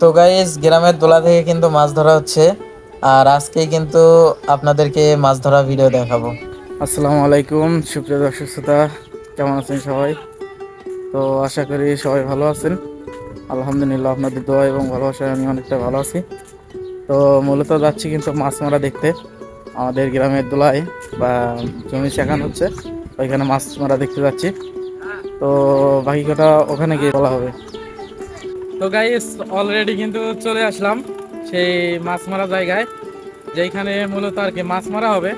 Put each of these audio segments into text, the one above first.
তো গাইস গ্রামের দোলা থেকে কিন্তু মাছ ধরা হচ্ছে। আর আজকে কিন্তু আপনাদেরকে মাছ ধরা ভিডিও দেখাবো। আসসালামু আলাইকুম, সুপ্রিয় দর্শক শ্রোতা, কেমন আছেন সবাই? তো আশা করি সবাই ভালো আছেন। আলহামদুলিল্লাহ, আপনাদের দোয়া এবং ভালোবাসায় আমি অনেকটা ভালো আছি। তো মূলত যাচ্ছি কিন্তু মাছ মারা দেখতে। আমাদের গ্রামের দোলায় বা জমি শেখানো হচ্ছে, ওইখানে মাছ মারা দেখতে যাচ্ছি। তো বাকি কথা ওখানে গিয়ে বলা হবে। তো গাইস অলরেডি কিন্তু চলে আসলাম সেই মাছ মারা জায়গায় যেখানে মূলত আর কি মাছ মারা হবে।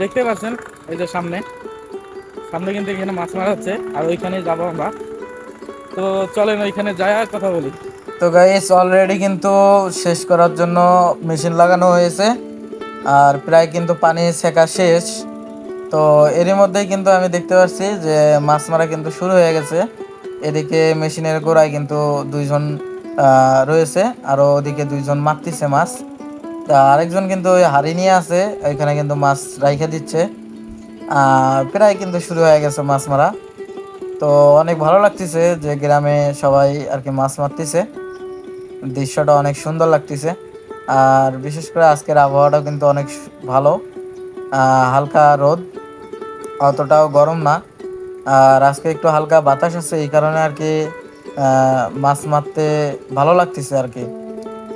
দেখতে পাচ্ছেন এই যে সামনে সামনে কিন্তু এখানে মাছ মারা হচ্ছে, আর ওইখানে যাব আমরা। তো চলেন ওইখানে যাই আর কথা বলি। তো গাইস অলরেডি কিন্তু শেষ করার জন্য মেশিন লাগানো হয়েছে, আর প্রায় কিন্তু পানি সেকা শেষ। তো এরই মধ্যেই কিন্তু আমি দেখতে পাচ্ছি যে মাছ মারা কিন্তু শুরু হয়ে গেছে। এদিকে মেশিনের গোড়ায় কিন্তু দুইজন রয়েছে, আর ওদিকে দুইজন মারতিছে মাছ। তা আরেকজন কিন্তু ওই হাড়ি নিয়ে আছে, ওইখানে কিন্তু মাছ রাইখে দিচ্ছে। আর প্রায় কিন্তু শুরু হয়ে গেছে মাছ মারা। তো অনেক ভালো লাগতেছে যে গ্রামে সবাই আর কি মাছ মারতেছে। দৃশ্যটা অনেক সুন্দর লাগতেছে। আর বিশেষ করে আজকের আবহাওয়াটাও কিন্তু অনেক ভালো। হালকা রোদ, অতটাও গরম না। আর আজকে একটু হালকা বাতাস আছে, এই কারণে আর কি মাছ মারতে ভালো লাগতেছে আর কি।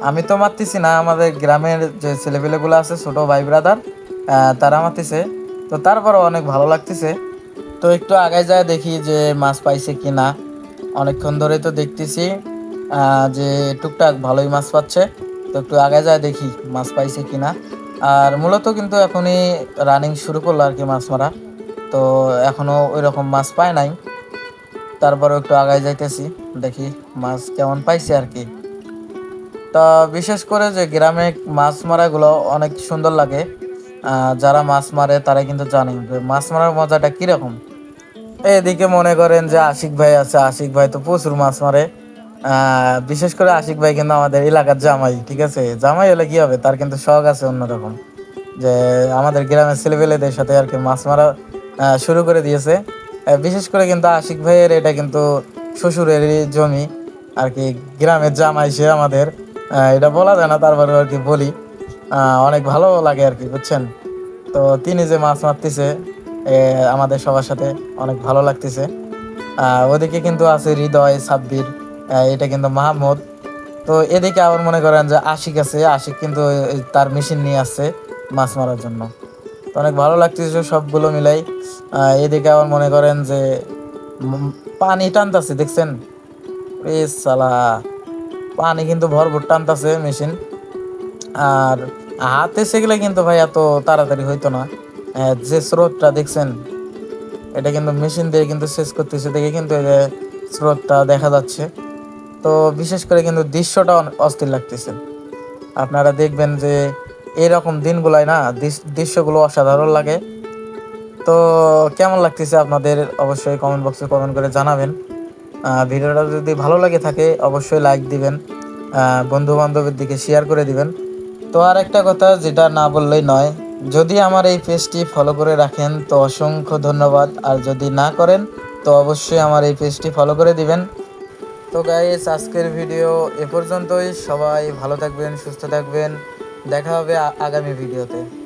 আমি তো মারতেছি না, আমাদের গ্রামের যে ছেলেপেলেগুলো আছে, ছোট ভাই ব্রাদার তারা মারতেছে। তো তারপরও অনেক ভালো লাগতেছে। তো একটু আগে যায় দেখি যে মাছ পাইছে কি না। অনেকক্ষণ ধরে তো দেখতেছি যে টুকটাক ভালোই মাছ পাচ্ছে। তো একটু আগে যায় দেখি মাছ পাইছে কি না। আর মূলত কিন্তু এখনই রানিং শুরু করল আর কি মাছ মারা। তো এখনও ওই রকম মাছ পায় নাই। তারপরে একটু আগায় যাইতেছি, দেখি মাছ কেমন পাইছে আর কি। তা বিশেষ করে যে গ্রামে মাছ মারাগুলো অনেক সুন্দর লাগে যারা মাছ মারে তারা কিন্তু জানে মাছ মারার মজাটা কীরকম। এদিকে মনে করেন যে আশিক ভাই আছে, আশিক ভাই তো প্রচুর মাছ মারে। বিশেষ করে আশিক ভাই কিন্তু আমাদের এলাকার জামাই, ঠিক আছে? জামাই হলে কি হবে? তার কিন্তু শখ আছে অন্যরকম। যে আমাদের গ্রামের ছেলেপেলেদের সাথে আর কি মাছ মারা শুরু করে দিয়েছে। বিশেষ করে কিন্তু আশিক ভাইয়ের এটা কিন্তু শ্বশুরের জমি, আর কি গ্রামের জামাই সে আমাদের। এটা বলা যায় না তারপরে আর কি বলি। অনেক ভালো লাগে আর কি, বুঝছেন? তো তিনি যে মাছ মারতেছে আমাদের সবার সাথে অনেক ভালো লাগতেছে। ওদিকে কিন্তু আছে হৃদয়, সাব্বির এটা কিন্তু মাহমুদ। তো এদিকে আবার মনে করেন যে আশিক আছে, আশিক কিন্তু তার মেশিন নিয়ে আসছে মাছ মারার জন্য। তো অনেক ভালো লাগতেছে সবগুলো মিলাই। এদিকে আবার মনে করেন যে পানি টানতাছে, দেখছেন? সালা, পানি কিন্তু ভরপুর টানতাছে মেশিন। আর হাতে সেগুলো কিন্তু ভাই এত তাড়াতাড়ি হইতো না। যে স্রোতটা দেখছেন, এটা কিন্তু মেশিন দিয়ে কিন্তু শেষ করতেছে দেখে কিন্তু স্রোতটা দেখা যাচ্ছে। তো বিশেষ করে কিন্তু দৃশ্যটা অস্থির লাগতেছে। আপনারা দেখবেন যে এরকম দিনগুলাই না দৃশ- দৃশ্যগুলো অসাধারণ লাগে। তো কেমন লাগতেছে আপনাদের? অবশ্যই কমেন্ট বক্সে কমেন্ট করে জানাবেন। ভিডিওটা যদি ভালো লাগে থাকে, অবশ্যই লাইক দিবেন। বন্ধু বান্ধবের দিকে শেয়ার করে দিবেন। তো আর একটা কথা যেটা না বললেই নয়, যদি আমার এই পেজটি ফলো করে রাখেন, তো অসংখ্য ধন্যবাদ। আর যদি না করেন, তো অবশ্যই আমার এই পেজটি ফলো করে দিবেন। তো গাইস আজকের ভিডিও এ পর্যন্তই। সবাই ভালো থাকবেন, সুস্থ থাকবেন। দেখা হবে আগামী ভিডিওতে।